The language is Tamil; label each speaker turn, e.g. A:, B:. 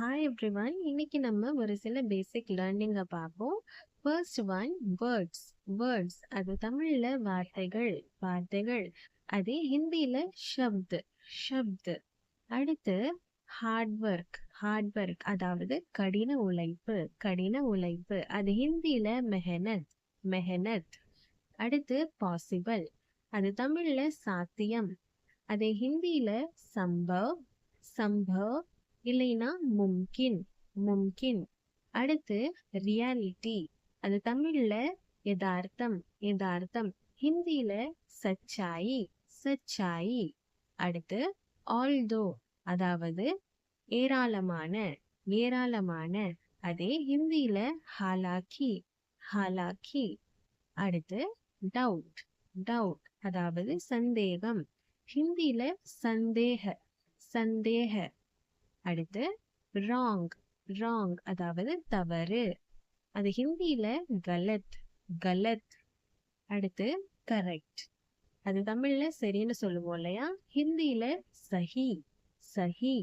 A: ஹாய் எவ்ரி ஒன் இன்னைக்கு நம்ம ஒரு சில பேசிக் லேர்னிங்கை பார்ப்போம். ஃபர்ஸ்ட் ஒன் வேர்ட்ஸ் வேர்ட்ஸ் அது தமிழ்ல வார்த்தைகள் வார்த்தைகள். அதே ஹிந்தியில் ஷப்து ஷப்து அடுத்து ஹார்ட் ஒர்க் ஹார்ட் ஒர்க் அதாவது கடின உழைப்பு கடின உழைப்பு. அது ஹிந்தியில் மெஹனத் மெஹனத் அடுத்து பாசிபிள் அது தமிழ்ல சாத்தியம். அது ஹிந்தியில் சம்பவ் சம்பவ் இல்லைன்னா மும்கின் மும்கின். அடுத்து ரியாலிட்டி. அது தமிழ்ல யதார்த்தம் யதார்த்தம் ஹிந்தியில சச்சாயி சச்சாயி. அடுத்து ஆல்தோ அதாவது ஏராளமான ஏராளமான. அதே ஹிந்தியில ஹாலாக்கி ஹாலாக்கி. அடுத்து டவுட் டவுட் அதாவது சந்தேகம். ஹிந்தியில சந்தேக சந்தேக. அடுத்து ராங் ராங் அதாவது தவறு. அது ஹிந்தியில கலத் கலத் அடுத்து கரெக்ட் அது தமிழ்ல சரின்னு சொல்லுவோம் இல்லையா? ஹிந்தியில சஹி சஹி.